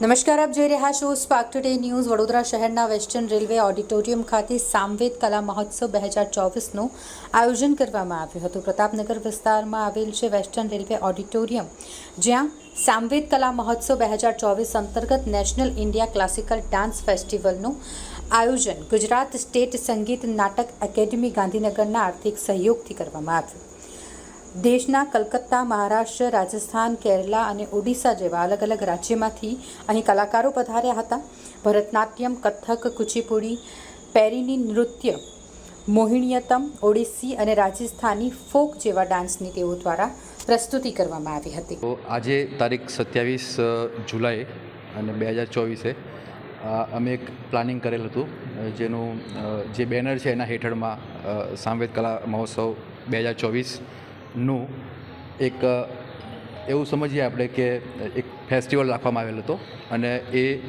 નમસ્કાર, આપ જોઈ રહ્યા છો સ્પાર્ક ટુડે ન્યૂઝ વડોદરા શહેરના વેસ્ટર્ન રેલવે ઓડિટોરિયમ ખાતે સામવેદ કલા મહોત્સવ બે હજાર ચોવીસનું આયોજન કરવામાં આવ્યું હતું. પ્રતાપનગર વિસ્તારમાં આવેલ છે વેસ્ટર્ન રેલવે ઓડિટોરિયમ જ્યાં સામવેદ કલા મહોત્સવ બે હજાર ચોવીસ અંતર્ગત નેશનલ ઇન્ડિયા ક્લાસિકલ ડાન્સ ફેસ્ટિવલનું આયોજન ગુજરાત સ્ટેટ સંગીત નાટક એકેડમી ગાંધીનગરના આર્થિક સહયોગથી કરવામાં આવ્યું. દેશના કલકત્તા, મહારાષ્ટ્ર, રાજસ્થાન, કેરલા અને ઓડિશા જેવા અલગ અલગ રાજ્યમાંથી અહીં કલાકારો પધાર્યા હતા. ભરતનાટ્યમ, કથક, કુચીપુડી, પેરીની નૃત્ય મોહિણીયતમ ઓડિસી અને રાજસ્થાની ફોક જેવા ડાન્સની તેઓ દ્વારા પ્રસ્તુતિ કરવામાં આવી હતી. આજે તારીખ સત્યાવીસ જુલાઈ અને બે હજાર ચોવીસે અમે એક પ્લાનિંગ કરેલ હતું જેનું જે બેનર છે એના હેઠળમાં સાંવેદ કલા મહોત્સવ બે હજાર ચોવીસનું એક એવું સમજીએ આપણે કે એક ફેસ્ટિવલ રાખવામાં આવેલ હતો અને એ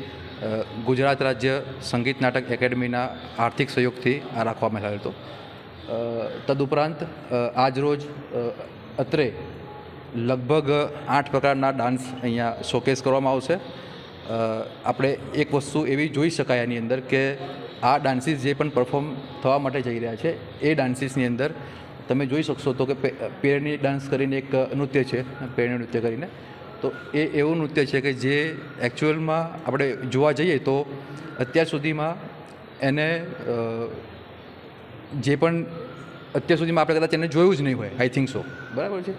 ગુજરાત રાજ્ય સંગીત નાટક એકેડમીના આર્થિક સહયોગથી આ રાખવામાં આવેલ હતો. તદુપરાંત આજરોજ અત્રે લગભગ આઠ પ્રકારના ડાન્સ અહીંયા શોકેસ કરવામાં આવશે. આપણે એક વસ્તુ એવી જોઈ શકાય એની અંદર કે આ ડાન્સીસ જે પણ પરફોર્મ થવા માટે જઈ રહ્યા છે, એ ડાન્સીસની અંદર તમે જોઈ શકશો તો કે પેરણી ડાન્સ કરીને એક નૃત્ય છે પેરણી નૃત્ય કરીને. તો એ એવું નૃત્ય છે કે જે એકચ્યુઅલમાં આપણે જોવા જઈએ તો અત્યાર સુધીમાં એને જે પણ અત્યાર સુધીમાં આપણે કદાચ એને જોયું જ નહીં હોય આઈ થિંક સો બરાબર છે?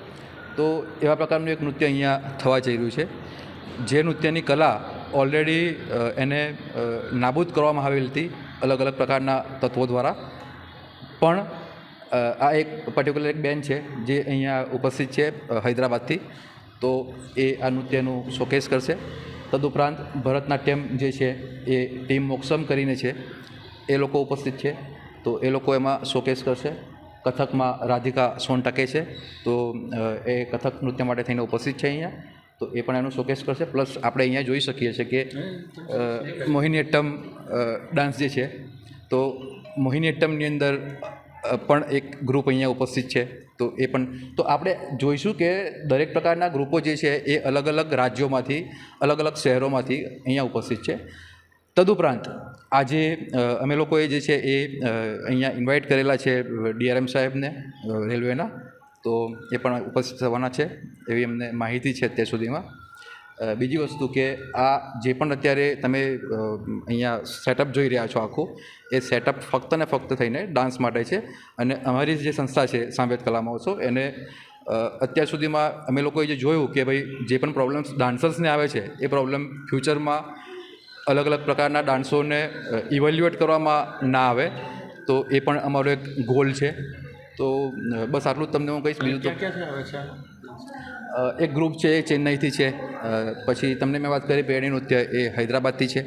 તો એવા પ્રકારનું એક નૃત્ય અહીંયા થવા જઈ રહ્યું છે, જે નૃત્યની કલા ઓલરેડી એને નાબૂદ કરવામાં આવેલી હતી અલગ અલગ પ્રકારના તત્વો દ્વારા. પણ આ એક પર્ટિક્યુલર એક બેન છે જે અહીંયા ઉપસ્થિત છે હૈદરાબાદથી. તો એ આ નૃત્યનું શોકેસ કરશે. તદુપરાંત ભરતનાટ્યમ જે છે એ ટીમ મોક્ષમ કરીને છે. એ લોકો ઉપસ્થિત છે. તો એ લોકો એમાં શોકેસ કરશે. કથકમાં રાધિકા સોનટકે છે. તો એ કથક નૃત્ય માટે થઈને ઉપસ્થિત છે અહીંયા. તો એ પણ એનું શોકેસ કરશે. પ્લસ આપણે અહીંયા જોઈ શકીએ છીએ કે મોહિનીએટ્ટમ ડાન્સ જે છે. તો મોહિનીઅટ્ટમની અંદર પણ એક ગ્રુપ અહીંયા ઉપસ્થિત છે. તો એ પણ, તો આપણે જોઈશું કે દરેક પ્રકારના ગ્રુપો જે છે એ અલગ અલગ રાજ્યોમાંથી, અલગ અલગ શહેરોમાંથી અહીંયા ઉપસ્થિત છે. તદુપરાંત આજે અમે લોકોએ જે છે એ અહીંયા ઇન્વાઇટ કરેલા છે ડીઆરએમ સાહેબને રેલવેના. તો એ પણ ઉપસ્થિત થવાના છે. એવી અમને માહિતી છે અત્યાર સુધીમાં. બીજી વસ્તુ કે આ જે પણ અત્યારે તમે અહીંયા સેટઅપ જોઈ રહ્યા છો આખું, એ સેટઅપ ફક્ત ને ફક્ત થઈને ડાન્સ માટે છે. અને અમારી જે સંસ્થા છે, સાંવેદ કલા મહોત્સવ, એને અત્યાર સુધીમાં અમે લોકોએ જે જોયું કે ભાઈ જે પણ પ્રોબ્લેમ્સ ડાન્સર્સને આવે છે, એ પ્રોબ્લેમ ફ્યુચરમાં અલગ અલગ પ્રકારના ડાન્સોને ઇવેલ્યુએટ કરવામાં ના આવે, તો એ પણ અમારો એક ગોલ છે. તો બસ આટલું જ તમને હું કહીશ. બીજું તો એક ગ્રુપ છે એ ચેન્નઈથી છે અ, પછી તમને મેં વાત કરી પેરણી નૃત્ય એ હૈદરાબાદથી છે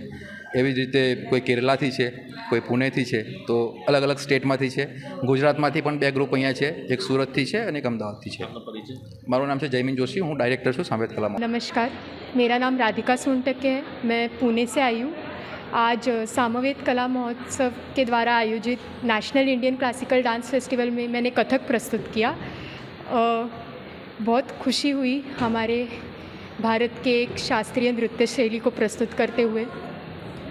એવી જ રીતે કોઈ કેરલાથી છે કોઈ પુણેથી છે તો અલગ અલગ સ્ટેટમાંથી છે ગુજરાતમાંથી પણ બે ગ્રુપ અહીંયા છે એક સુરતથી છે અને એક અમદાવાદથી છે આપનો પરિચય મારું નામ છે જયમીન જોશી હું ડાયરેક્ટર છું સાંવેદ કલામાં नमस्कार मेरा नाम राधिका सोनटके है मैं पुणे से आई हूँ आज सामवेद कला महोत्सव के द्वारा आयोजित national Indian classical dance festival में मैंने कथक प्रस्तुत किया अ, बहुत खुशी हुई हमारे भारत के एक शास्त्रीय नृत्य शैली को प्रस्तुत करते हुए।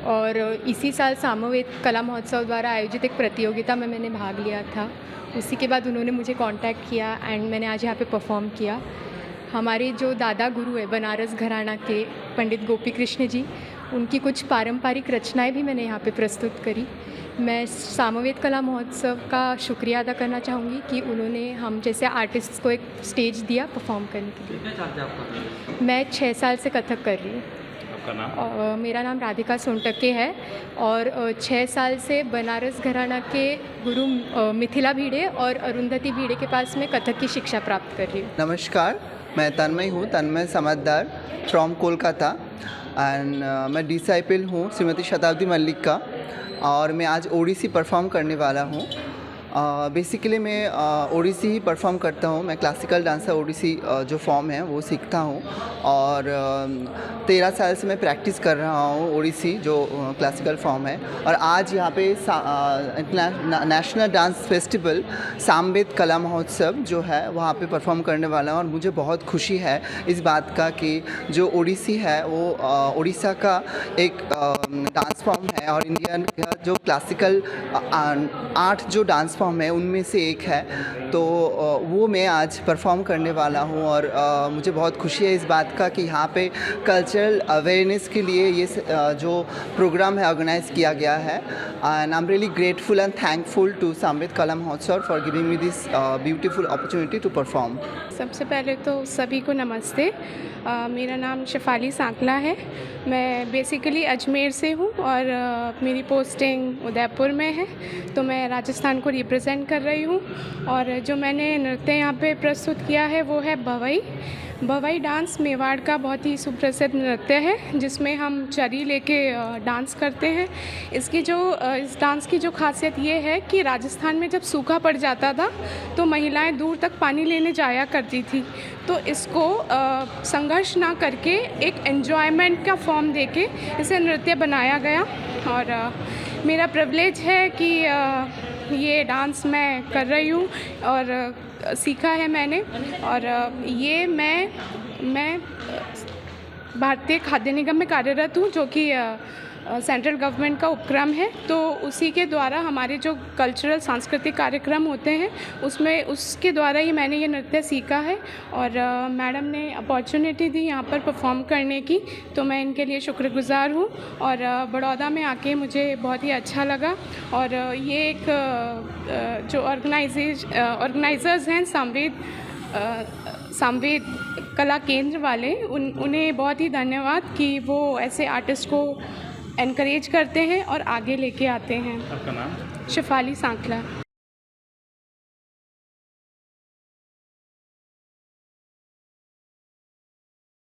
और इसी साल सामवेद कला महोत्सव द्वारा आयोजित एक प्रतियोगिता में मैंने भाग लिया था। उसी के बाद उन्होंने मुझे कांटेक्ट किया एंड मैंने आज यहाँ पे परफॉर्म किया। हमारे जो दादा गुरु है, बनारस घराना के पंडित गोपी कृष्ण जी उनकी कुछ पारंपरिक रचनाएँ भी मैंने यहाँ पे प्रस्तुत करी। मैं सामवेद कला महोत्सव का शुक्रिया अदा करना चाहूँगी कि उन्होंने हम जैसे आर्टिस्ट्स को एक स्टेज दिया परफॉर्म करने के कितने साल से आप कर रहे हैं लिए मैं छः साल से कथक कर रही हूँ। आपका नाम? मेरा नाम राधिका सोनटके है और छः साल से बनारस घराना के गुरु मिथिला भीड़े और अरुंधति भीड़े के पास मैं कथक की शिक्षा प्राप्त कर रही हूँ। नमस्कार मैं तन्मय हूँ तन्मय समझदार फ्रॉम कोलकाता। एंड मैं डिसाइपल हूँ श्रीमती शताब्दी मल्लिक का और मैं आज ओडिसी परफॉर्म करने वाला हूँ। बेसिकली मैं ओडिसी ही परफॉर्म करता हूँ। मैं क्लासिकल डांसर ओडिसी जो फॉर्म है, वो सीखता हूँ। और तेरह साल से मैं प्रैक्टिस कर रहा हूँ ओडिसी, जो क्लासिकल फॉर्म है। और आज यहाँ पे national dance festival Samaveda Kala महोत्सव जो है, वहाँ पे परफॉर्म करने वाला हूँ। और मुझे बहुत खुशी है इस बात का कि जो ओडिसी है, वो उड़ीसा का एक डांस फॉर्म है। और इंडियन जो क्लासिकल आ- आठ जो डांस फॉर्म है उनमें से एक है। तो वो मैं आज परफॉर्म करने वाला हूँ और मुझे बहुत खुशी है इस बात का कि यहाँ पे कल्चरल अवेयरनेस के लिए ये जो प्रोग्राम है ऑर्गेनाइज किया गया है। And I am really grateful and thankful to Samved Kala Mahotsav for giving me this beautiful opportunity to perform सबसे पहले तो सभी को नमस्ते। अ, मेरा नाम शेफाली सांकला है। मैं बेसिकली अजमेर से हूँ और अ, मेरी पोस्टिंग उदयपुर में है। तो मैं राजस्थान को रिप्रेजेंट कर रही हूँ। और जो मैंने नृत्य यहाँ पे प्रस्तुत किया है, वो है भवई भवई डांस मेवाड़ का बहुत ही सुप्रसिद्ध नृत्य है, जिसमें हम चरी लेके डांस करते हैं। इसकी जो इस डांस की जो खासियत ये है कि राजस्थान में जब सूखा पड़ जाता था तो महिलाएँ दूर तक पानी लेने जाया करती थी। तो इसको संघर्ष ना करके, एक एन्जॉयमेंट का फॉर्म देके इसे नृत्य बनाया गया। और मेरा प्रिवलेज है कि ये डांस मैं कर रही हूँ और सीखा है मैंने। और ये मैं मैं भारतीय खाद्य निगम में कार्यरत हूँ, जो कि सेंट्रल गवर्नमेंट का उपक्रम है तो उसी के द्वारा हमारे जो कल्चरल सांस्कृतिक कार्यक्रम होते हैं, उसमें उसके द्वारा ही मैंने ये नृत्य सीखा है और मैडम ने अपॉर्चुनिटी दी यहाँ पर परफॉर्म करने की तो मैं इनके लिए शुक्रगुजार हूँ और बड़ौदा में आके मुझे बहुत ही अच्छा लगा और ये एक जो ऑर्गेनाइजेज ऑर्गेनाइजर्स हैं संवेद संवेद कला केंद्र वाले, उन, उन्हें बहुत ही धन्यवाद कि वो ऐसे आर्टिस्ट को एनकरेज करते हैं और आगे लेके आते हैं। आपका नाम? शिफाली सांकला।